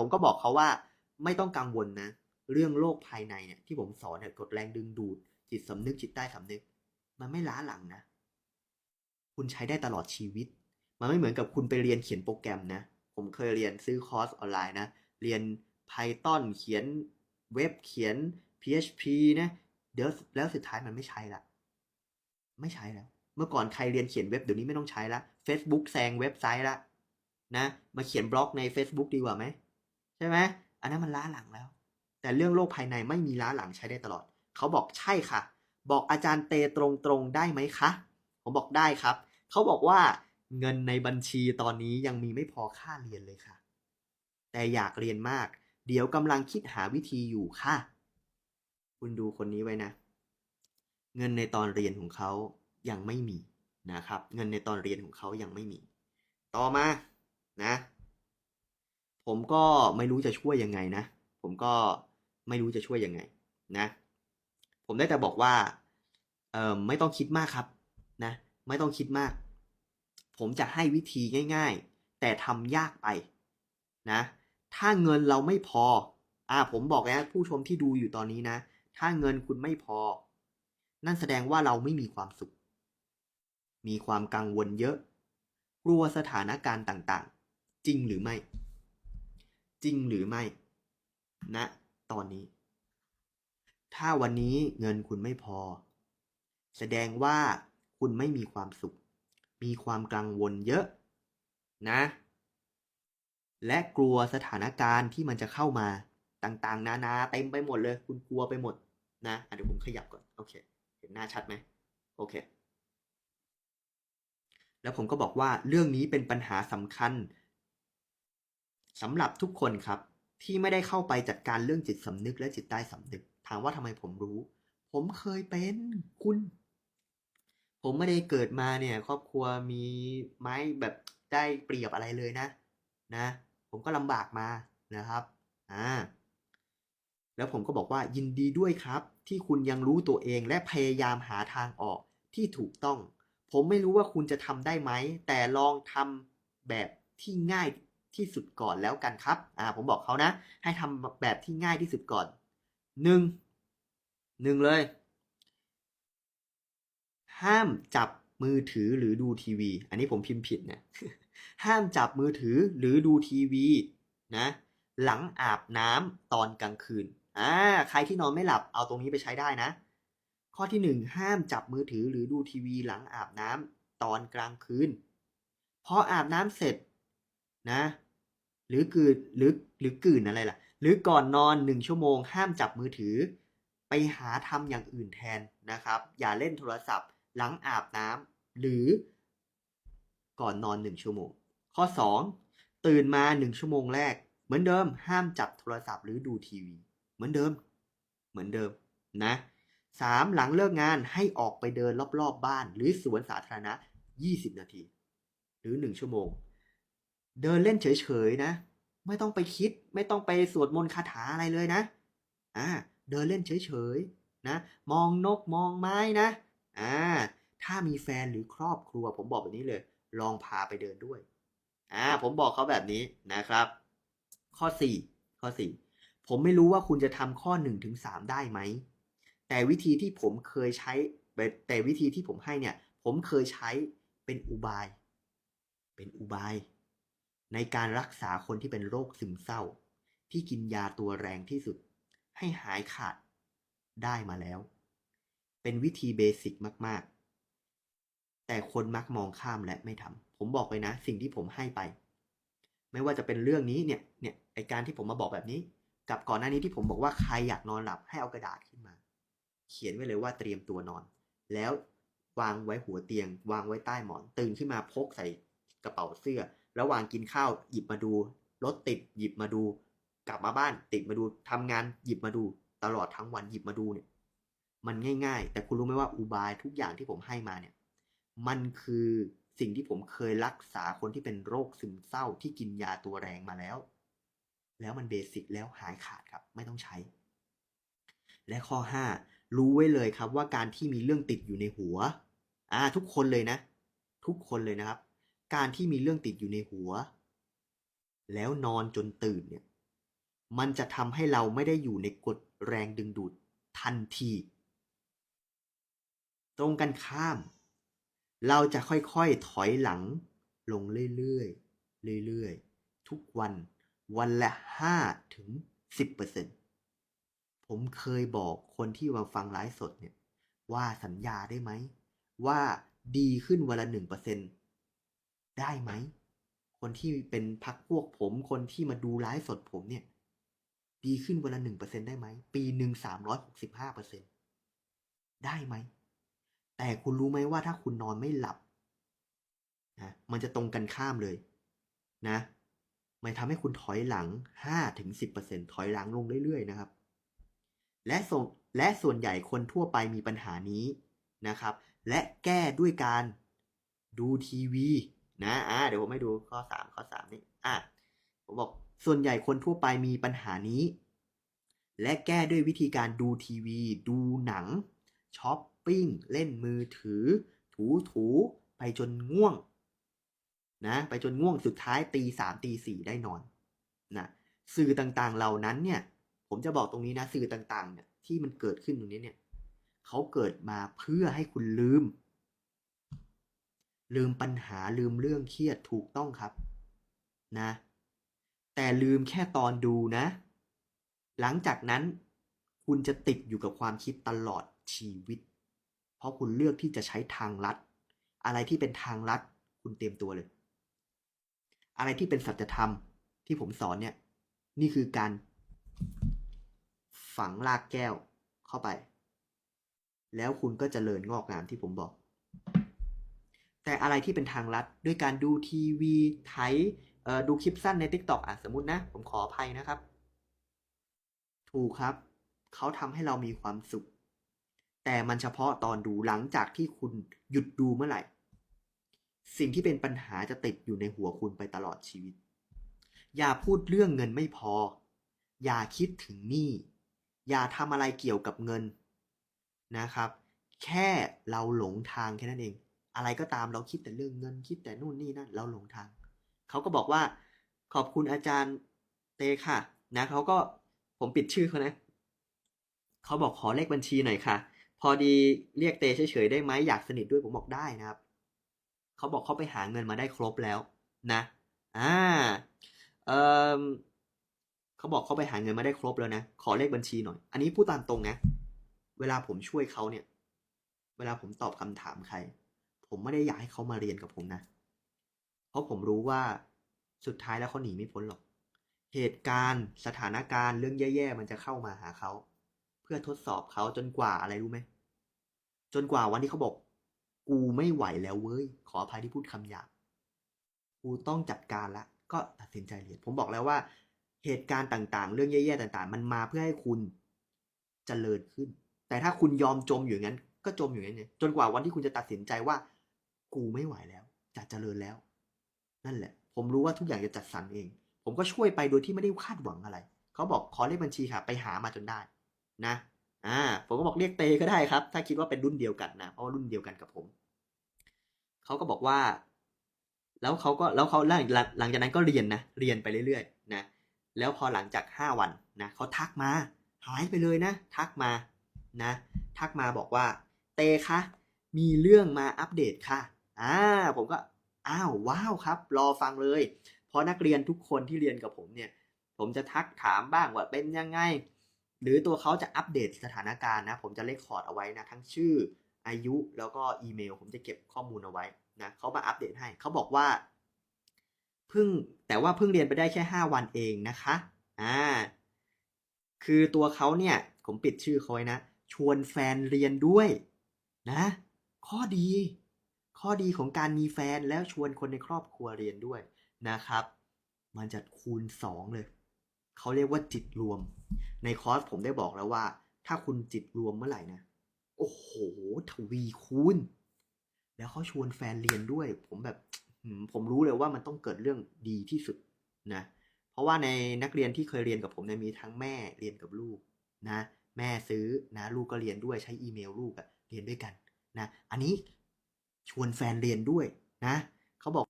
ผมก็บอกเขาว่าไม่ต้องกังวลนะ เรื่องโลกภายในเนี่ยที่ผมสอนเนี่ยกดแรงดึงดูด จิตสำนึกจิตใต้สำนึก มันไม่ล้าหลังนะ คุณใช้ได้ตลอดชีวิต มันไม่เหมือนกับคุณไปเรียนเขียนโปรแกรมนะ ผมเคยเรียนซื้อคอร์สออนไลน์นะ เรียน Python เขียนเว็บเขียน PHP นะเดี๋ยวแล้วสุดท้ายมันไม่ใช้ละไม่ใช้แล้ว เมื่อก่อนใครเรียนเขียนเว็บเดี๋ยวนี้ไม่ต้องใช้ละ Facebook แซงเว็บไซต์ละนะ มาเขียนบล็อกใน Facebook ดีกว่าไหม ใช่ไหมอันนั้นมันล้าหลังแล้ว แต่เรื่องโลกภายในไม่มีล้าหลังใช้ได้ตลอด เขาบอกใช่ค่ะ บอกอาจารย์เตตรงๆได้ไหมคะ ผมบอกได้ครับ เขาบอกว่าเงินในบัญชีตอนนี้ยังมีไม่พอค่าเรียนเลยค่ะ แต่อยากเรียนมาก เดี๋ยวกำลังคิดหาวิธีอยู่ค่ะ คุณดูคนนี้ไว้นะ เงินในตอนเรียนของเขายังไม่มีนะครับ เงินในตอนเรียนของเขายังไม่มี ต่อมานะ ผมก็ไม่รู้จะช่วยยังไงนะ ผมก็ไม่รู้จะช่วยยังไงนะ ผมได้แต่บอกว่าเออไม่ต้องคิดมากครับนะ ไม่ต้องคิดมาก ผมจะให้วิธีง่าย ๆ แต่ทำยากไปนะ ถ้าเงินเราไม่พอ อ่า ผมบอกนะผู้ชมที่ดูอยู่ตอนนี้นะ ถ้าเงินคุณไม่พอ นั่นแสดงว่าเราไม่มีความสุข มีความกังวลเยอะ กลัวสถานการณ์ต่างๆ จริงหรือไม่ จริงหรือไม่ณตอนนี้ ถ้าวันนี้เงินคุณไม่พอ แสดงว่าคุณไม่มีความสุข มีความกังวลเยอะนะ และกลัวสถานการณ์ที่มันจะเข้ามาต่างๆ นานาเต็มไปหมดเลย คุณกลัวไปหมดนะะเดี๋ยวผมขยับก่อน โอเค เห็นหน้าชัดไหมโอเค แล้วผมก็บอกว่าเรื่องนี้เป็นปัญหาสำคัญ สำหรับทุกคนครับที่ไม่ได้เข้าไปจัดการเรื่องจิตสำนึกและจิตใต้สำนึก ถามว่าทำไมผมรู้ ผมเคยเป็นคุณ ผมไม่ได้เกิดมาเนี่ย ครอบครัวมีไม้แบบได้เปรียบอะไรเลยนะ นะ ผมก็ลำบากมานะครับอ่าแล้วผมก็บอกว่ายินดีด้วยครับ ที่คุณยังรู้ตัวเองและพยายามหาทางออกที่ถูกต้อง ผมไม่รู้ว่าคุณจะทำได้ไหม แต่ลองทำแบบที่ง่าย ที่สุดก่อนแล้วกันครับ อ่า ผมบอกเขานะ ให้ทำแบบที่ง่ายที่สุดก่อนหนึ่งหนึ่งเลย ห้ามจับมือถือหรือดูทีวี อันนี้ผมพิมพ์ผิดนะห้ามจับมือถือหรือดูทีวีนะ หลังอาบน้ำตอนกลางคืน อ่า ใครที่นอนไม่หลับเอาตรงนี้ไปใช้ได้นะ ข้อที่หนึ่งห้ามจับมือถือหรือดูทีวี หลังอาบน้ำตอนกลางคืน พออาบน้ำเสร็จ นะ หรือกืนหรือหรือกืนอะไรล่ะ หรือก่อนนอนหนึ่งชั่วโมงห้ามจับมือถือ ไปหาทำอย่างอื่นแทนนะครับ อย่าเล่นโทรศัพท์ หลังอาบน้ำหรือก่อนนอนหนึ่งชั่วโมง ข้อสองตื่นมาหนึ่งชั่วโมงแรก เหมือนเดิมห้ามจับโทรศัพท์หรือดูทีวี เหมือนเดิม เหมือนเดิมนะสามหลังเลิกงานให้ออกไปเดินรอบๆบบ้าน หรือสวนสาธารณะ 20 นาที หรือ 1 ชั่วโมง เดินเล่นเฉยๆนะ ไม่ต้องไปคิด ไม่ต้องไปสวดมนต์คาถาอะไรเลยนะ อ่า เดินเล่นเฉยๆนะ มองนกมองไม้นะ อ่า ถ้ามีแฟนหรือครอบครัว ผมบอกแบบนี้เลย ลองพาไปเดินด้วย อ่า ผมบอกเขาแบบนี้นะครับ ข้อ 4 ข้อ 4 ผมไม่รู้ว่าคุณจะทำข้อ1ถึง3ได้ไหม แต่วิธีที่ผมเคยใช้ แต่วิธีที่ผมให้เนี่ย ผมเคยใช้เป็นอุบาย เป็นอุบาย ในการรักษาคนที่เป็นโรคซึมเศร้า ที่กินยาตัวแรงที่สุด ให้หายขาดได้มาแล้ว เป็นวิธีเบสิกมาก ๆ แต่คนมักมองข้ามและไม่ทำผมบอกเลยนะ สิ่งที่ผมให้ไป ไม่ว่าจะเป็นเรื่องนี้เนี่ยเนี่ยไอการที่ผมมาบอกแบบนี้ กับก่อนหน้านี้ที่ผมบอกว่าใครอยากนอนหลับให้เอากระดาษขึ้นมา เขียนไว้เลยว่าเตรียมตัวนอน แล้ววางไว้หัวเตียง วางไว้ใต้หมอนตื่นขึ้นมาพกใส่กระเป๋าเสื้อ ระหว่างกินข้าวหยิบมาดูรถติดหยิบมาดู กลับมาบ้านติดมาดูทำงานหยิบมาดู ตลอดทั้งวันหยิบมาดูเนี่ย มันง่าย ๆ แต่คุณรู้ไหมว่าอุบายทุกอย่างที่ผมให้มาเนี่ย มันคือสิ่งที่ผมเคยรักษาคนที่เป็นโรคซึมเศร้าที่กินยาตัวแรงมาแล้ว แล้วมันเบสิกแล้วหายขาดครับ ไม่ต้องใช้ และข้อ 5 รู้ไว้เลยครับว่าการที่มีเรื่องติดอยู่ในหัว อ่า ทุกคนเลยนะ ทุกคนเลยนะครับ การที่มีเรื่องติดอยู่ในหัว แล้วนอนจนตื่นเนี่ย มันจะทำให้เราไม่ได้อยู่ในกฎแรงดึงดูดทันที ตรงกันข้าม เราจะค่อยๆถอยหลัง ลงเรื่อยๆเรื่อยๆ ทุกวันวันละ5ถึง10%ผมเคยบอกคนที่มาฟังไลฟ์สดเนี่ย ว่าสัญญาได้ไหม ว่าดีขึ้นวันละ1% ได้ไหม คนที่เป็นพักพวกผม คนที่มาดูไลฟ์สดผมเนี่ย ดีขึ้นวันละหนึ่งเปอร์เซ็นได้ไหม ปีหนึ่งสามร้อยหกสิบห้าเปอร์เซ็นได้ไหม แต่คุณรู้ไหมว่าถ้าคุณนอนไม่หลับนะมันจะตรงกันข้ามเลย นะ มันทำให้คุณถอยหลังห้าถึงสิบเปอร์เซ็นถอยหลังลงเรื่อยๆนะครับ และส่วนและส่วนใหญ่คนทั่วไปมีปัญหานี้นะครับ และแก้ด้วยการดูทีวี นะอ่าเดี๋ยวผมให้ดูข้อสามข้อสามนี่อะผมบอกส่วนใหญ่คนทั่วไปมีปัญหานี้ และแก้ด้วยวิธีการดูทีวี ดูหนังช้อปปิ้ง เล่นมือถือ ถูถูไปจนง่วงนะไปจนง่วงสุดท้ายตีสามตีสี่ได้นอนนะสื่อต่างๆเหล่านั้นเนี่ย ผมจะบอกตรงนี้นะ สื่อต่างๆเนี่ยที่มันเกิดขึ้นตรงนี้เนี่ยเขาเกิดมาเพื่อให้คุณลืม ลืมปัญหาลืมเรื่องเครียดถูกต้องครับนะ แต่ลืมแค่ตอนดูนะ หลังจากนั้น คุณจะติดอยู่กับความคิดตลอดชีวิต เพราะคุณเลือกที่จะใช้ทางลัด อะไรที่เป็นทางลัด คุณเตรียมตัวเลย อะไรที่เป็นสัจธรรมที่ผมสอนเนี่ย นี่คือการฝังรากแก้วเข้าไป แล้วคุณก็จเจริญงอกงามที่ผมบอก แต่อะไรที่เป็นทางลัดด้วยการดูทีวีไถดูคลิปสั้นใน t ิ k t o k อะสมมตินะ ผมขออภัยนะครับ ถูกครับ เขาทำให้เรามีความสุข แต่มันเฉพาะตอนดูหลังจากที่คุณหยุดดูเมื่อไหร่ สิ่งที่เป็นปัญหาจะติดอยู่ในหัวคุณไปตลอดชีวิต อย่าพูดเรื่องเงินไม่พอ อย่าคิดถึงหนี้ อย่าทำอะไรเกี่ยวกับเงินนะครับ แค่เราหลงทางแค่นั้นเอง อะไรก็ตามเราคิดแต่เรื่องเงินคิดแต่นู่นนี่นั่นเราหลงทางเขาก็บอกว่าขอบคุณอาจารย์เตค่ะ นะเขาก็ผมปิดชื่อเขานะเขาบอกขอเลขบัญชีหน่อยค่ะ พอดีเรียกเตเฉยๆได้ไหมอยากสนิทด้วยผมบอกได้นะครับเขาบอกเขาไปหาเงินมาได้ครบแล้วนะอ่าเออเขาบอกเขาไปหาเงินมาได้ครบแล้วนะขอเลขบัญชีหน่อย อันนี้พูดตามตรงนะ เวลาผมช่วยเขาเนี่ย เวลาผมตอบคำถามใคร ผมไม่ได้อยากให้เขามาเรียนกับผมนะ เพราะผมรู้ว่าสุดท้ายแล้วเขาหนีไม่พ้นหรอก เหตุการณ์สถานการณ์เรื่องแย่ๆมันจะเข้ามาหาเขา เพื่อทดสอบเขาจนกว่าอะไรรู้ไหม จนกว่าวันที่เขาบอก กูไม่ไหวแล้วเว้ย ขออภัยที่พูดคำหยาบ กูต้องจัดการละ ก็ตัดสินใจเรียน ผมบอกแล้วว่า เหตุการณ์ต่างๆ เรื่องแย่ๆต่าง ๆ มันมาเพื่อให้คุณเจริญขึ้น แต่ถ้าคุณยอมจมอยู่อย่างนั้น ก็จมอยู่อย่างนั้นไงจนกว่าวันที่คุณจะตัดสินใจว่า กูไม่ไหวแล้ว จะเจริญแล้ว นั่นแหละ ผมรู้ว่าทุกอย่างจะจัดสรรเอง ผมก็ช่วยไปโดยที่ไม่ได้คาดหวังอะไร เขาบอกขอเลขบัญชีค่ะ ไปหามาจนได้ นะ อ่า ผมก็บอกเรียกเตก็ได้ครับ ถ้าคิดว่าเป็นรุ่นเดียวกันนะ เพราะว่ารุ่นเดียวกันกับผม เขาก็บอกว่า แล้วเขาก็ แล้วเขาหลังหลังจากนั้นก็เรียนนะ เรียนไปเรื่อยๆ นะ แล้วพอหลังจากห้าวันนะเขาทักมา หายไปเลยนะ ทักมา นะ ทักมาบอกว่า เตคะ มีเรื่องมาอัปเดตค่ะ อ่าผมก็อ้าวว้าวครับ รอฟังเลย เพราะนักเรียนทุกคนที่เรียนกับผมเนี่ยผมจะทักถามบ้างว่าเป็นยังไง หรือตัวเขาจะอัปเดตสถานการณ์นะ ผมจะเลคคอร์ดเอาไว้นะ ทั้งชื่ออายุแล้วก็อีเมล ผมจะเก็บข้อมูลเอาไว้นะเขามาอัปเดตให้เขาบอกว่าเพิ่งแต่ว่าเพิ่งเรียนไปได้แค่ห้าวันเองนะคะอ่าคือตัวเขาเนี่ยผมปิดชื่อเขาไว้นะ ชวนแฟนเรียนด้วยนะ ข้อดี ข้อดีของการมีแฟนแล้วชวนคนในครอบครัวเรียนด้วยนะครับ มันจะคูณสองเลย เขาเรียกว่าจิตรวม ในคอร์สผมได้บอกแล้วว่า ถ้าคุณจิตรวมเมื่อไหร่นะ โอ้โห ทวีคูณ แล้วเขาชวนแฟนเรียนด้วย ผมแบบผมรู้เลยว่ามันต้องเกิดเรื่องดีที่สุดนะ เพราะว่าในนักเรียนที่เคยเรียนกับผมเนี่ยมีทั้งแม่เรียนกับลูกนะ แม่ซื้อนะ ลูกก็เรียนด้วยใช้อีเมลลูกอะเรียนด้วยกันนะ อันนี้ ชวนแฟนเรียนด้วยนะเขาบอก